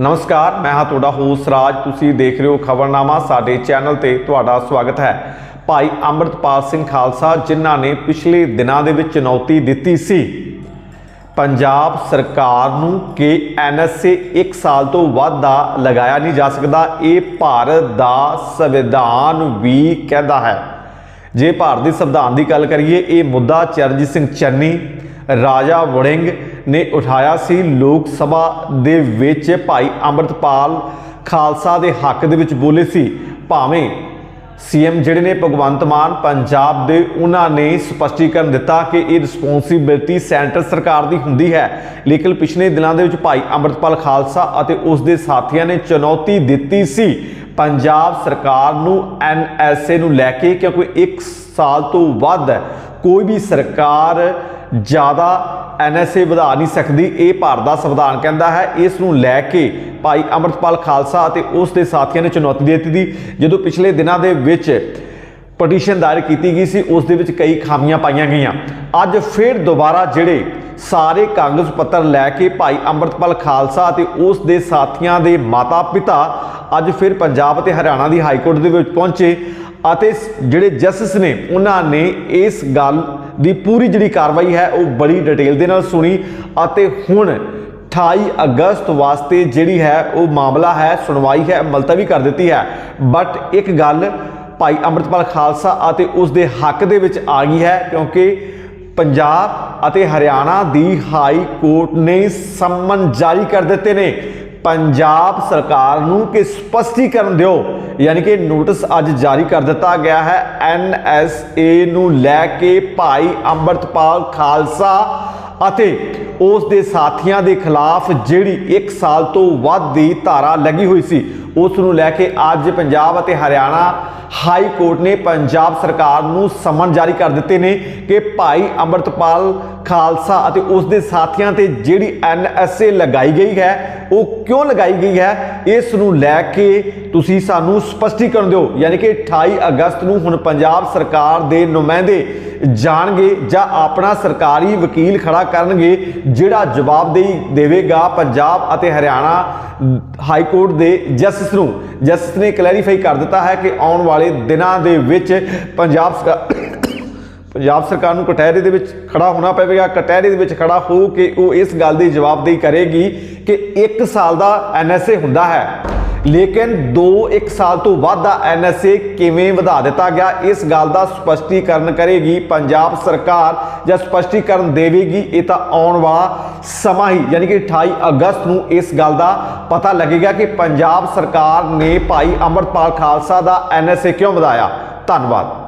ਨਮਸਕਾਰ, ਮੈਂ ਹਾਂ ਤੁਹਾਡਾ ਹੋਸ ਰਾਜ। ਤੁਸੀਂ ਦੇਖ ਰਹੇ ਹੋ ਖਬਰਨਾਮਾ, ਸਾਡੇ ਚੈਨਲ ਤੇ ਤੁਹਾਡਾ ਸਵਾਗਤ ਹੈ। ਭਾਈ ਅੰਮ੍ਰਿਤਪਾਲ ਸਿੰਘ ਖਾਲਸਾ, ਜਿਨ੍ਹਾਂ ਨੇ ਪਿਛਲੇ ਦਿਨਾਂ ਦੇ ਵਿੱਚ ਚੁਣੌਤੀ ਦਿੱਤੀ ਸੀ, ਪੰਜਾਬ ਸਰਕਾਰ ਨੂੰ ਕਿ ਐਨਐਸਏ 1 ਸਾਲ ਤੋਂ ਵੱਧ ਦਾ ਲਗਾਇਆ ਨਹੀਂ ਜਾ ਸਕਦਾ। ਇਹ ਭਾਰਤ ਦਾ ਸੰਵਿਧਾਨ ਵੀ ਕਹਿੰਦਾ ਹੈ। ਜੇ ਭਾਰਤ ਦੇ ਸੰਵਿਧਾਨ ਦੀ ਗੱਲ ਕਰੀਏ, ਇਹ ਮੁੱਦਾ ਚਰਨਜੀਤ ਸਿੰਘ ਚੰਨੀ ਰਾਜਾ ਵੜਿੰਗ ਨੇ ਉਠਾਇਆ ਸੀ ਲੋਕ ਸਭਾ ਦੇ ਵਿੱਚ ਭਾਈ ਅੰਮ੍ਰਿਤਪਾਲ ਖਾਲਸਾ ਦੇ ਹੱਕ ਦੇ ਵਿੱਚ ਬੋਲੇ ਸੀ। ਭਾਵੇਂ ਸੀਐਮ ਜਿਹੜੇ ਨੇ ਭਗਵੰਤ ਮਾਨ ਪੰਜਾਬ ਦੇ ਉਹਨਾਂ ਨੇ ਸਪਸ਼ਟੀਕਰਨ ਦਿੱਤਾ ਕਿ ਇਹ ਰਿਸਪੌਂਸਿਬਿਲਟੀ ਸੈਂਟਰ ਸਰਕਾਰ ਦੀ ਹੁੰਦੀ ਹੈ, ਲੇਕਿਨ ਪਿਛਲੇ ਦਿਨਾਂ ਦੇ ਵਿੱਚ ਭਾਈ ਅੰਮ੍ਰਿਤਪਾਲ ਖਾਲਸਾ ਅਤੇ ਉਸ ਦੇ ਸਾਥੀਆਂ ਨੇ ਚੁਣੌਤੀ ਦਿੱਤੀ ਸੀ। ਪੰਜਾਬ ਸਰਕਾਰ ਨੂੰ ਐਨਐਸਏ ਨੂੰ ਲੈ ਕੇ ਕਿਉਂਕਿ 1 ਸਾਲ ਤੋਂ ਵੱਧ ਕੋਈ ਵੀ ਸਰਕਾਰ ਜ਼ਿਆਦਾ ਐਨਐਸਏ ਵਧਾ ਨਹੀਂ ਸਕਦੀ, ਇਹ ਭਾਰਤ ਦਾ ਸੰਵਿਧਾਨ ਕਹਿੰਦਾ ਹੈ। ਇਸ ਨੂੰ ਲੈ ਕੇ ਭਾਈ ਅੰਮ੍ਰਿਤਪਾਲ ਖਾਲਸਾ ਅਤੇ ਉਸ ਦੇ ਸਾਥੀਆਂ ਨੇ ਚੁਣੌਤੀ ਦੇ ਦਿੱਤੀ ਦੀ, ਜਦੋਂ ਪਿਛਲੇ ਦਿਨਾਂ ਦੇ ਵਿੱਚ ਪਟੀਸ਼ਨ ਦਾਇਰ ਕੀਤੀ ਗਈ ਸੀ, ਉਸ ਦੇ ਵਿੱਚ ਕਈ ਖਾਮੀਆਂ ਪਾਈਆਂ ਗਈਆਂ। ਅੱਜ ਫਿਰ ਦੁਬਾਰਾ ਜਿਹੜੇ ਸਾਰੇ ਕਾਗਜ਼ ਪੱਤਰ ਲੈ ਕੇ ਭਾਈ ਅੰਮ੍ਰਿਤਪਾਲ ਖਾਲਸਾ ਅਤੇ ਉਸ ਦੇ ਸਾਥੀਆਂ ਦੇ ਮਾਤਾ-ਪਿਤਾ ਅੱਜ ਫਿਰ ਪੰਜਾਬ ਅਤੇ ਹਰਿਆਣਾ ਦੀ ਹਾਈ ਕੋਰਟ ਦੇ ਵਿੱਚ ਪਹੁੰਚੇ ਅਤੇ ਜਿਹੜੇ ਜਸਟਿਸ ਨੇ, ਉਹਨਾਂ ਨੇ ਇਸ ਗੱਲ ਦੀ ਪੂਰੀ ਜਿਹੜੀ ਕਾਰਵਾਈ ਹੈ, ਉਹ ਬੜੀ ਡਿਟੇਲ ਦੇ ਨਾਲ ਸੁਣੀ ਅਤੇ ਹੁਣ 28 ਅਗਸਤ ਵਾਸਤੇ ਜਿਹੜੀ ਹੈ, ਉਹ ਮਾਮਲਾ ਹੈ, ਸੁਣਵਾਈ ਹੈ, ਮੁਲਤਵੀ ਕਰ ਦਿੱਤੀ ਹੈ। ਬਟ ਇੱਕ ਗੱਲ ਭਾਈ ਅੰਮ੍ਰਿਤਪਾਲ ਖਾਲਸਾ ਅਤੇ ਉਸ ਦੇ ਹੱਕ ਦੇ ਵਿੱਚ ਆ ਗਈ ਹੈ, ਕਿਉਂਕਿ ਪੰਜਾਬ ਅਤੇ ਹਰਿਆਣਾ ਦੀ ਹਾਈ ਕੋਰਟ ਨੇ ਸੰਮਨ ਜਾਰੀ ਕਰ ਦਿੱਤੇ ਨੇ। ਪੰਜਾਬ ਸਰਕਾਰ ਨੂੰ ਕਿ ਸਪਸ਼ਟੀਕਰਨ ਦਿਓ। ਯਾਨੀ ਕਿ ਨੋਟਿਸ ਅੱਜ ਜਾਰੀ ਕਰ ਦਿੱਤਾ ਗਿਆ ਹੈ। ਐਨਐਸਏ ਨੂੰ ਲੈ ਕੇ ਭਾਈ ਅੰਮ੍ਰਿਤਪਾਲ ਖਾਲਸਾ ਅਤੇ ਉਸ ਦੇ ਸਾਥੀਆਂ ਦੇ ਖਿਲਾਫ ਜਿਹੜੀ 1 ਸਾਲ ਤੋਂ ਵੱਧ ਦੀ ਧਾਰਾ ਲੱਗੀ ਹੋਈ ਸੀ, ਉਸ ਨੂੰ ਲੈ ਕੇ ਅੱਜ ਪੰਜਾਬ ਅਤੇ ਹਰਿਆਣਾ ਹਾਈ ਕੋਰਟ ਨੇ ਪੰਜਾਬ ਸਰਕਾਰ ਨੂੰ ਸਮਨ ਜਾਰੀ ਕਰ ਦਿੱਤੇ ਨੇ ਕਿ ਭਾਈ ਅੰਮ੍ਰਿਤਪਾਲ ਖਾਲਸਾ ਅਤੇ ਉਸ ਦੇ ਸਾਥੀਆਂ ਤੇ ਜਿਹੜੀ ਐਨਐਸਏ ਲਗਾਈ ਗਈ ਹੈ ਉਹ ਕਿਉਂ ਲਗਾਈ ਗਈ ਹੈ? ਇਸ ਨੂੰ ਲੈ ਕੇ ਤੁਸੀਂ ਸਾਨੂੰ ਸਪਸ਼ਟੀਕਰਨ ਦਿਓ। ਯਾਨੀ ਕਿ 28 ਅਗਸਤ ਨੂੰ ਹੁਣ ਪੰਜਾਬ ਸਰਕਾਰ ਦੇ ਨੁਮਾਇੰਦੇ ਜਾਣਗੇ ਜਾਂ ਆਪਣਾ ਸਰਕਾਰੀ ਵਕੀਲ ਖੜਾ ਕਰਨਗੇ, ਜਿਹੜਾ ਜਵਾਬਦੇਹੀ ਦੇਵੇਗਾ ਪੰਜਾਬ ਅਤੇ ਹਰਿਆਣਾ ਹਾਈ ਕੋਰਟ ਦੇ ਜਸਟਿਸ ਨੂੰ। ਜਸਟਿਸ ਨੇ ਕਲੈਰੀਫਾਈ ਕਰ ਦਿੱਤਾ ਹੈ ਕਿ ਆਉਣ ਵਾਲੇ ਦਿਨਾਂ ਦੇ ਵਿੱਚ ਪੰਜਾਬ ਸਰਕਾਰ ਪੰਜਾਬ ਸਰਕਾਰ ਨੂੰ ਕਟਹਿਰੇ ਦੇ ਵਿੱਚ ਖੜਾ ਹੋਣਾ ਪਵੇਗਾ। ਕਟਹਿਰੇ ਦੇ ਵਿੱਚ ਖੜਾ ਹੋ ਕੇ ਉਹ ਇਸ ਗੱਲ ਦੀ ਜਵਾਬਦੇਹੀ ਕਰੇਗੀ ਕਿ 1 ਸਾਲ ਦਾ ਐਨਐਸਏ ਹੁੰਦਾ ਹੈ। ਲੇਕਿਨ 2-1 ਸਾਲ ਤੋਂ ਵੱਧ ਦਾ ਐਨਐਸਏ ਕਿਵੇਂ ਵਧਾ ਦਿੱਤਾ ਗਿਆ, ਇਸ ਗੱਲ ਦਾ ਸਪਸ਼ਟੀਕਰਨ ਕਰੇਗੀ ਪੰਜਾਬ ਸਰਕਾਰ ਜਾਂ ਸਪਸ਼ਟੀਕਰਨ ਦੇਵੇਗੀ। ਇਹ ਤਾਂ ਆਉਣ ਵਾਲਾ ਸਮਾਂ ਹੀ, ਯਾਨੀ ਕਿ 28 ਅਗਸਤ ਨੂੰ ਇਸ ਗੱਲ ਦਾ ਪਤਾ ਲੱਗੇਗਾ ਕਿ ਪੰਜਾਬ ਸਰਕਾਰ ਨੇ ਭਾਈ ਅੰਮ੍ਰਿਤਪਾਲ ਖਾਲਸਾ ਦਾ ਐਨਐਸਏ ਕਿਉਂ ਵਧਾਇਆ। ਧੰਨਵਾਦ।